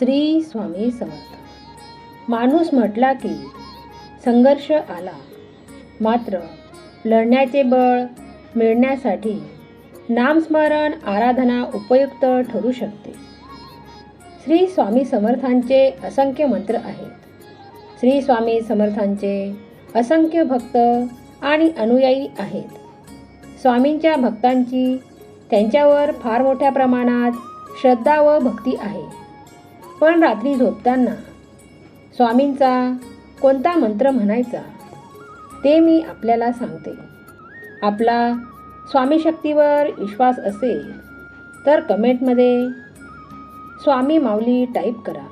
श्री स्वामी समर्थ. माणूस म्हटला की संघर्ष आला. मात्र लढण्याचे बळ मिळण्यासाठी नामस्मरण आराधना उपयुक्त ठरू शकते. श्री स्वामी समर्थांचे असंख्य मंत्र आहेत. श्री स्वामी समर्थांचे असंख्य भक्त आणि अनुयायी आहेत. स्वामींच्या भक्तांची त्यांच्यावर फार मोठ्या प्रमाणात श्रद्धा व भक्ती आहे. पण रात्री झोपताना स्वामींचा कोणता मंत्र म्हणायचा ते मी आपल्याला सांगते. आपला स्वामी शक्तीवर विश्वास असेल तर कमेंटमध्ये स्वामी माऊली टाईप करा.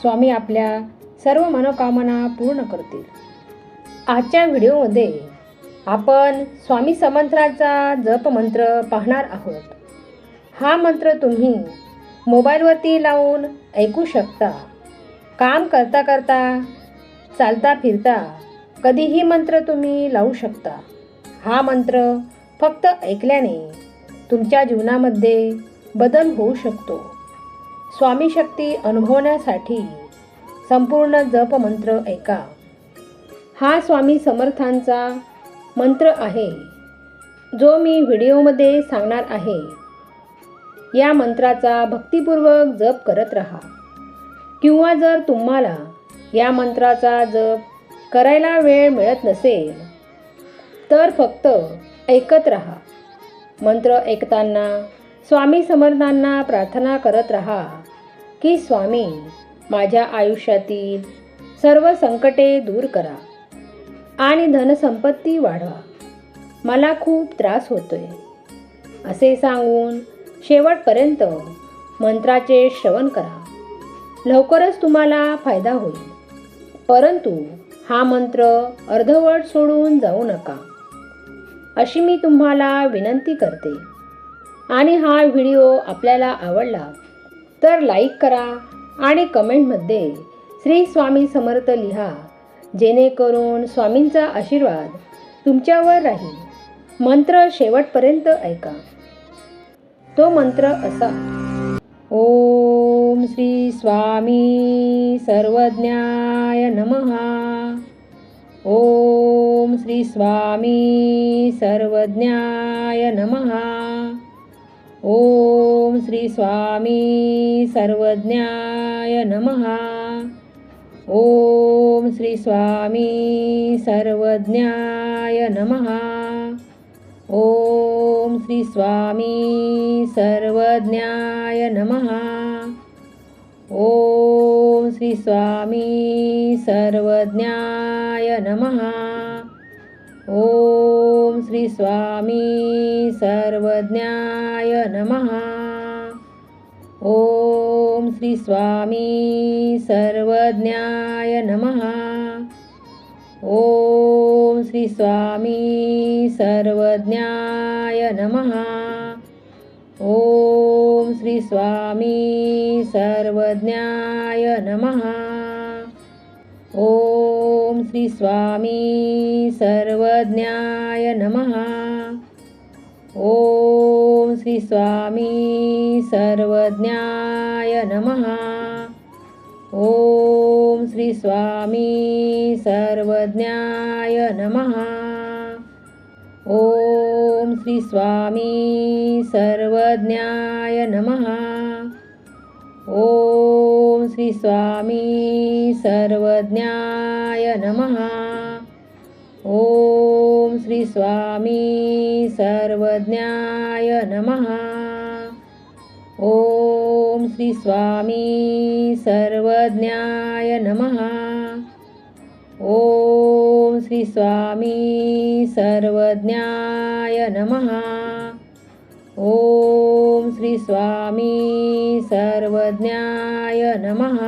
स्वामी आपल्या सर्व मनोकामना पूर्ण करतील. आजच्या व्हिडिओमध्ये आपण स्वामी समंत्राचा जपमंत्र पाहणार आहोत. हा मंत्र तुम्ही मोबाईलवरती लावून ऐकू शकता. काम करता करता चालता फिरता कधीही मंत्र तुम्ही लावू शकता. हा मंत्र फक्त ऐकल्याने तुमच्या जीवनामध्ये बदल होऊ शकतो. स्वामी शक्ती अनुभवण्यासाठी संपूर्ण जपमंत्र ऐका. हा स्वामी समर्थांचा मंत्र आहे जो मी व्हिडिओमध्ये सांगणार आहे. या मंत्राचा भक्तिपूर्वक जप करत राहा. किंवा जर तुम्हाला या मंत्राचा जप करायला वेळ मिळत नसेल तर फक्त ऐकत राहा. मंत्र ऐकताना स्वामी समर्थांना प्रार्थना करत राहा की स्वामी माझ्या आयुष्यातील सर्व संकटे दूर करा आणि धनसंपत्ती वाढवा. मला खूप त्रास होतोय. असे सांगून शेवटपर्यंत मंत्राचे श्रवण करा. लवकरच तुम्हाला फायदा होईल. परंतु हा मंत्र अर्धवट सोडून जाऊ नका. अशी मी तुम्हाला विनंती करते. आणि हा व्हिडिओ आपल्याला आवडला तर लाईक करा आणि कमेंटमध्ये श्री स्वामी समर्थ लिहा. जेणेकरून स्वामींचा आशीर्वाद तुमच्यावर राहील. मंत्र शेवटपर्यंत ऐका. तो मंत्र असा. ओम श्री स्वामी सर्वज्ञाय नमहा ओम श्री स्वामी सर्वज्ञाय नमहा ओम श्री स्वामी सर्वज्ञाय नमहा ओम श्री स्वामी सर्वज्ञाय नमहा ओम श्री स्वामी सर्वज्ञाय नमहा ॐ श्री स्वामी सर्वज्ञाय नमहा ॐ श्री स्वामी सर्वज्ञाय नमहा ॐ श्री स्वामी सर्वज्ञाय नमहा ॐ श्री स्वामी सर्वज्ञाय नमः. ॐ श्री स्वामी सर्वज्ञाय नमः. ॐ श्री स्वामी सर्वज्ञाय नमः. ॐ श्री स्वामी सर्वज्ञाय नमः. ॐ श्री स्वामी सर्वज्ञाय नमः. श्री स्वामी सर्वज्ञाय नमहा ओम श्री स्वामी सर्वज्ञाय नमहा ओम श्री स्वामी सर्वज्ञाय नमहा ओम श्री स्वामी सर्वज्ञाय नमहा ओम श्री स्वामी सर्वज्ञाय स्वामीनारायणाय नमः. ॐ श्री स्वामी सर्वज्ञाय नमः.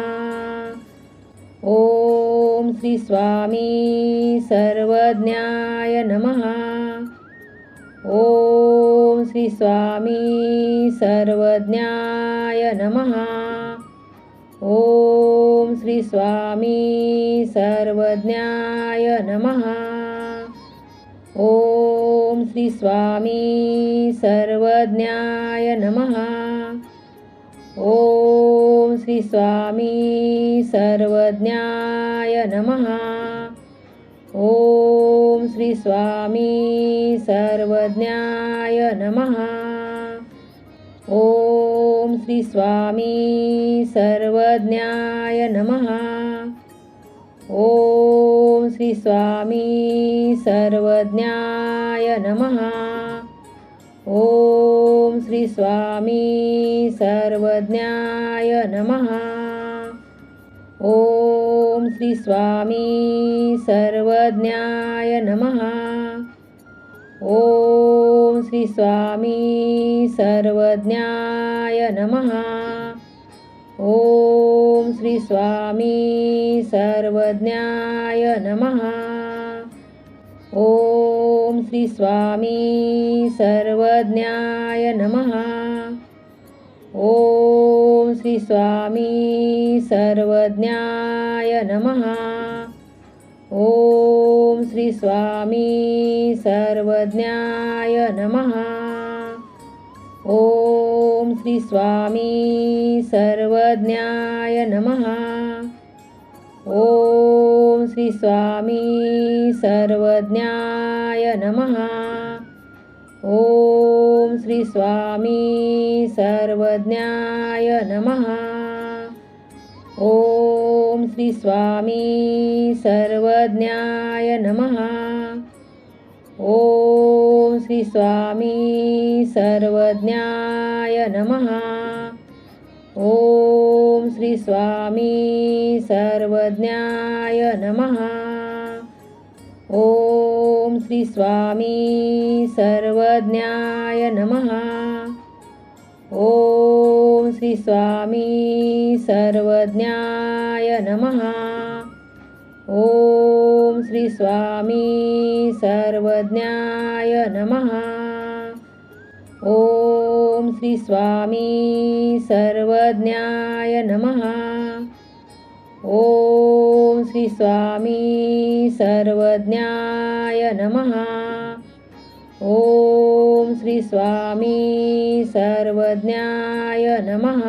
ॐ श्री स्वामी सर्वज्ञाय नमः. ॐ श्री स्वामी सर्वज्ञाय नमः. ॐ श्री स्वामी सर्वज्ञाय नमः. ॐ स्वामी सर्वज्ञाय नमः। ॐ श्री स्वामी सर्वज्ञाय नमः। ॐ श्री स्वामी सर्वज्ञाय नमः। ॐ श्री स्वामी सर्वज्ञाय नमः। ॐ श्री स्वामी सर्वज्ञाय नमः। ॐ श्री स्वामी सर्वज्ञाय नमः। ॐ श्री स्वामी सर्वज्ञाय नमः। ॐ श्री स्वामी सर्वज्ञाय नमः। ॐ श्री स्वामी सर्वज्ञाय नमः। ॐ श्री स्वामी सर्वज्ञाय नमः. ॐ श्री स्वामी सर्वज्ञाय नमः. ॐ श्री स्वामी सर्वज्ञाय नमः. ॐ श्री स्वामी सर्वज्ञाय नमः. ॐ श्री स्वामी सर्वज्ञाय नमः। ॐ श्री स्वामी सर्वज्ञाय नमः। ॐ श्री स्वामी सर्वज्ञाय नमः। ॐ श्री स्वामी सर्वज्ञाय नमः। ॐ श्री स्वामी सर्वज्ञाय नमः। ॐ श्री स्वामी सर्वज्ञाय नमः. ॐ श्री स्वामी सर्वज्ञाय नमः. ॐ श्री स्वामी सर्वज्ञाय नमः. ॐ श्री स्वामी सर्वज्ञाय नमः. ॐ श्री स्वामी सर्वज्ञाय नमः. ॐ श्री स्वामी सर्वज्ञाय नमः.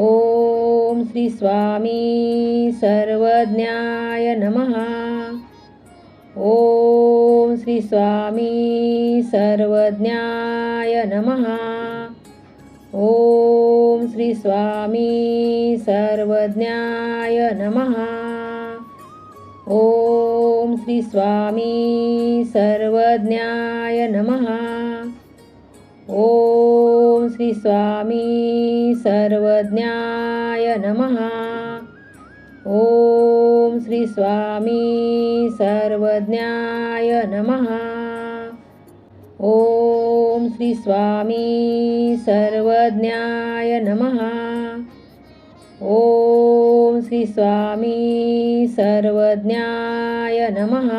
ॐ श्री स्वामी सर्वज्ञाय नमः. ॐ श्री स्वामी सर्वज्ञाय नमः. ॐ श्री स्वामी सर्वज्ञाय नमः. ॐ श्री स्वामी सर्वज्ञाय नमः। ॐ श्री स्वामी सर्वज्ञाय नमः। ॐ श्री स्वामी सर्वज्ञाय नमः। ॐ श्री स्वामी सर्वज्ञाय नमः। ॐ श्री स्वामी सर्वज्ञाय नमः.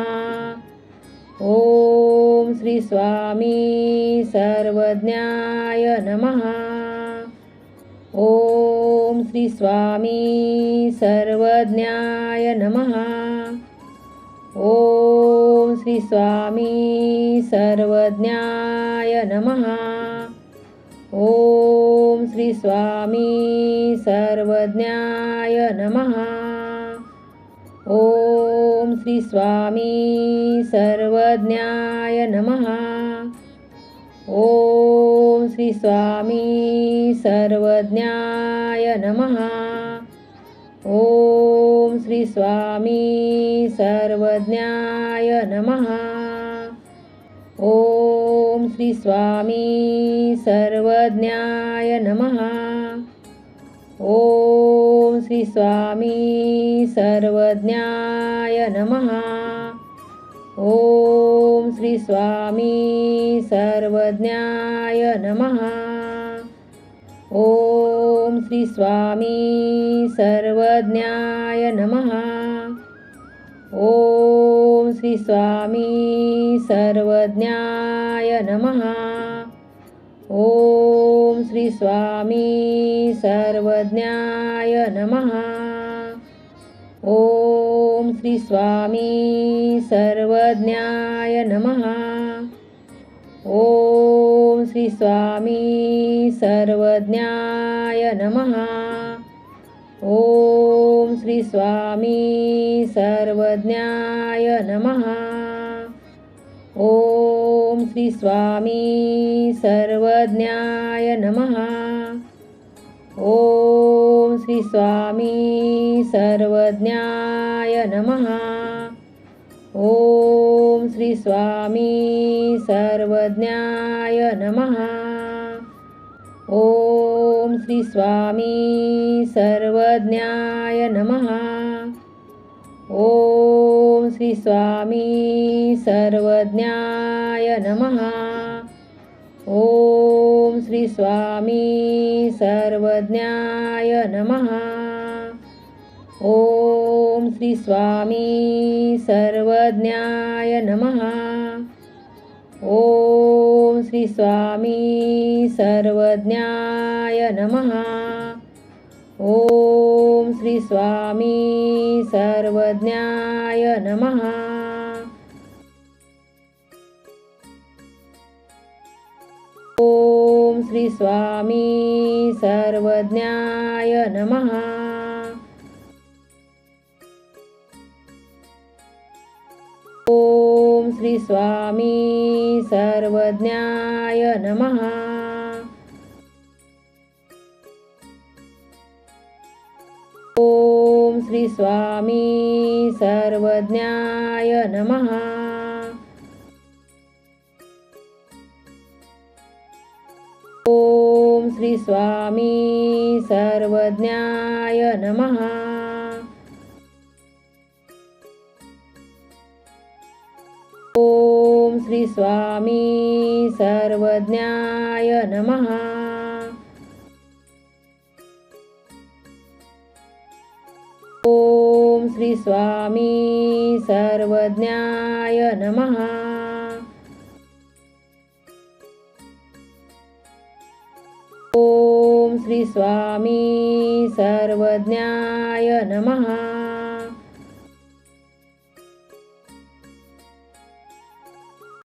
ॐ श्री स्वामी सर्वज्ञाय नमः. ॐ श्री स्वामी सर्वज्ञाय नमः. ॐ श्री स्वामी सर्वज्ञाय नमः. ॐ श्री स्वामी सर्वज्ञाय नमः. ॐ श्री स्वामी सर्वज्ञाय नमः. ॐ श्री स्वामी सर्वज्ञाय नमः. ॐ श्री स्वामी सर्वज्ञाय नमः. ॐ श्री स्वामी सर्वज्ञाय नमः. ॐ श्री स्वामी सर्वज्ञाय नमः। ॐ श्री स्वामी सर्वज्ञाय नमः। ॐ श्री स्वामी सर्वज्ञाय नमः। ॐ श्री स्वामी सर्वज्ञाय नमः। ॐ स्वामी सर्वज्ञाय नमः। ॐ श्री स्वामी सर्वज्ञाय नमः। ॐ श्री स्वामी सर्वज्ञाय नमः। ॐ श्री स्वामी सर्वज्ञाय नमः। ॐ श्री स्वामी सर्वज्ञाय नमः। ॐ श्री स्वामी सर्वज्ञाय नमः। ॐ श्री स्वामी सर्वज्ञाय नमः। ॐ श्री स्वामी सर्वज्ञाय नमः। ॐ श्री स्वामी सर्वज्ञाय स्वामी सर्वज्ञाय नमः। ॐ श्री स्वामी सर्वज्ञाय नमः। ॐ श्री स्वामी सर्वज्ञाय नमः। ॐ श्री स्वामी सर्वज्ञाय नमः। स्वामी सर्वज्ञाय नमः. ॐ श्री स्वामी सर्वज्ञाय नमः. ॐ श्री स्वामी सर्वज्ञाय नमः. ॐ श्री स्वामी सर्वज्ञाय नमः। ॐ श्री स्वामी सर्वज्ञाय नमः। ॐ श्री स्वामी सर्वज्ञाय नमः। स्वामी सर्वज्ञाय नमः।